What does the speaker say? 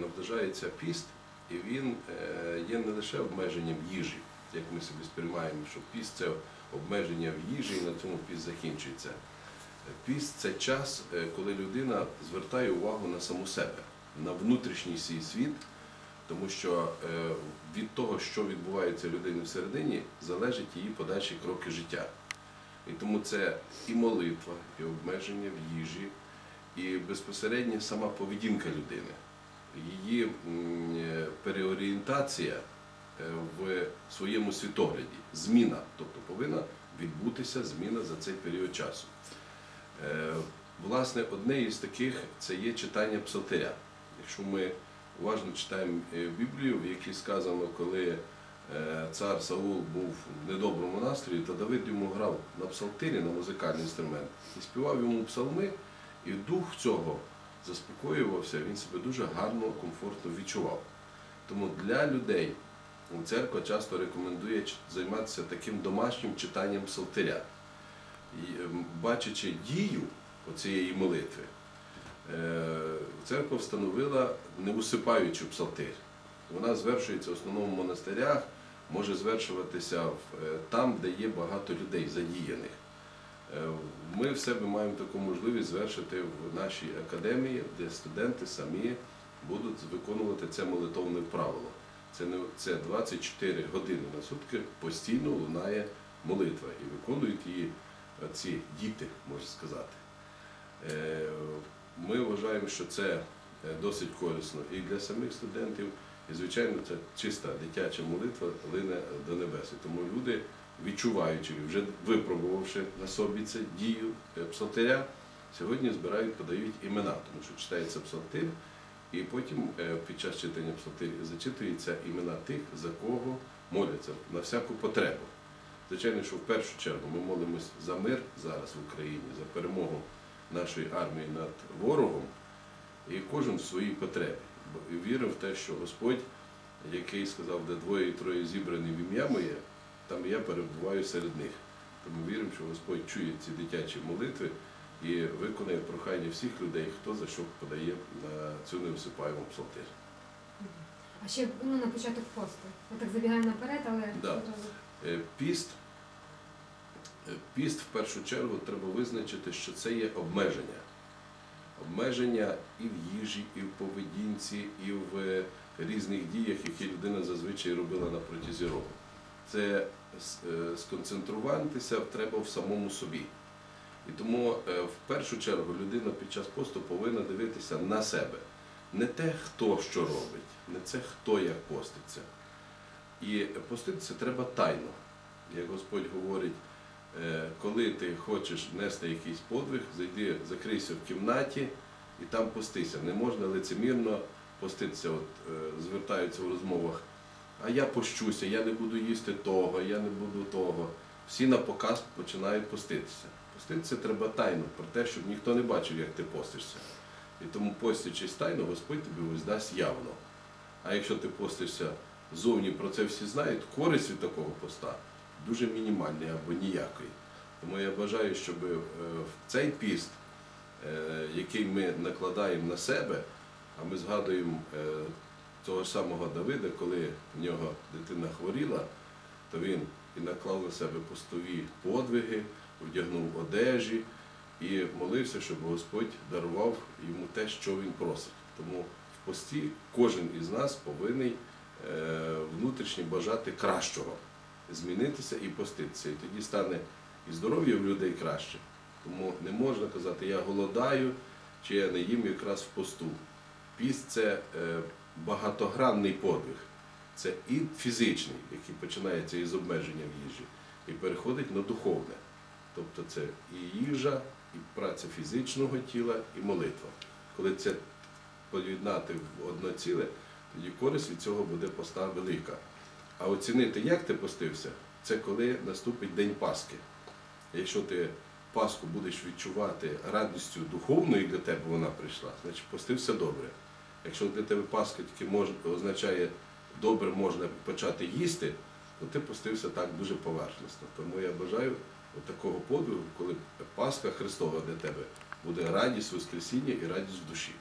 наближається піст, і він е, є не лише обмеженням їжі, як ми собі сприймаємо, що піст це обмеження в їжі, і на цьому піст закінчується. Піст це час, е, коли людина звертає увагу на саму себе, на внутрішній свій світ, тому що е, від того, що відбувається людині всередині, залежать її подальші кроки життя. І тому це і молитва, і обмеження в їжі, і безпосередньо сама поведінка людини, її переорієнтація е, в своєму світогляді, зміна, тобто повинна відбутися зміна за цей період часу. Е, Власне, одне із таких це є читання псалтиря. Якщо ми уважно читаємо е, Біблію, в якій сказано, коли цар Саул був в недоброму настрої, то Давид йому грав на псалтирі, на музикальний інструмент, і співав йому псалми, і дух цього заспокоювався, він себе дуже гарно, комфортно відчував. Тому для людей церква часто рекомендує займатися таким домашнім читанням псалтиря. І, ем, бачачи дію оцієї молитви, е, церква встановила неусипаючу псалтир. Вона звершується в основному в монастирях, може звершуватися е, там, де є багато людей задіяних. Ми в себе маємо таку можливість звершити в нашій академії, де студенти самі будуть виконувати це молитовне правило. Це не це 24 години на сутки постійно лунає молитва і виконують її е, ці діти, можна сказати. Е, Ми вважаємо, що це е, досить корисно і для самих студентів, і, звичайно, це чиста дитяча молитва лине до небес. Тому люди, відчуваючи, вже випробувавши на собі це дію псалтиря, сьогодні збирають, подають імена, тому що читається псалтир, і потім е, під час читання псалтиря зачитуються імена тих, за кого моляться на всяку потребу. Звичайно, що в першу чергу ми молимось за мир зараз в Україні, за перемогу нашої армії над ворогом, і кожен в своїй потребі. Вірив в те, що Господь, який сказав, де двоє і троє зібрані в ім'я моє, там я перебуваю серед них. Тому віримо, що Господь чує ці дитячі молитви і виконує прохання всіх людей, хто за що подає на цю неусипаєму псалтир. А ще ну, на початок посту. Ми так забігаємо наперед, але Да. Е, Піст, е, піст в першу чергу треба визначити, що це є обмеження. Обмеження і в їжі, і в поведінці, і в е, різних діях, які людина зазвичай робила на протязі року. Це е, сконцентруватися треба в самому собі. І тому е, в першу чергу людина під час посту повинна дивитися на себе. Не те, хто що робить, не це хто як поститься. І поститися треба тайно. Як Господь говорить, е, коли ти хочеш нести якийсь подвиг, зайди, закрийся в кімнаті і там постися. Не можна лицемірно поститися. От, звертаються в розмовах, а я пощуся, я не буду їсти того, я не буду того. Всі на показ починають поститися. Поститися треба тайно, про те, щоб ніхто не бачив, як ти постишся. І тому постячись тайно, Господь тобі ось дасть явно. А якщо ти постишся зовні про це всі знають, користь від такого поста дуже мінімальна або ніякої. Тому я бажаю, щоб е, в цей піст, е, який ми накладаємо на себе, а ми згадуємо е, того самого Давида, коли в нього дитина хворіла, то він і наклав на себе постові подвиги, вдягнув одежі і молився, щоб Господь дарував йому те, що він просить. Тому в пості кожен із нас повинен внутрішньо бажати кращого, змінитися і поститися. І тоді стане і здоров'я в людей краще. Тому не можна казати, я голодаю чи я не їм якраз в посту. Піст це е, багатогранний подвиг. Це і фізичний, який починається із обмеження в їжі, і переходить на духовне. Тобто це і їжа, і праця фізичного тіла, і молитва. Коли це поєднати в одно ціле, тоді користь від цього буде поста велика. А оцінити, як ти постився, це коли наступить День Пасхи. Якщо ти Пасху будеш відчувати радістю духовною для тебе вона прийшла, значить постився добре. Якщо для тебе Пасха тільки може, означає добре можна почати їсти, то ти постився так дуже поверхностно. Тому я бажаю такого подвигу, коли Пасха Христова для тебе буде радість Воскресіння і радість в душі.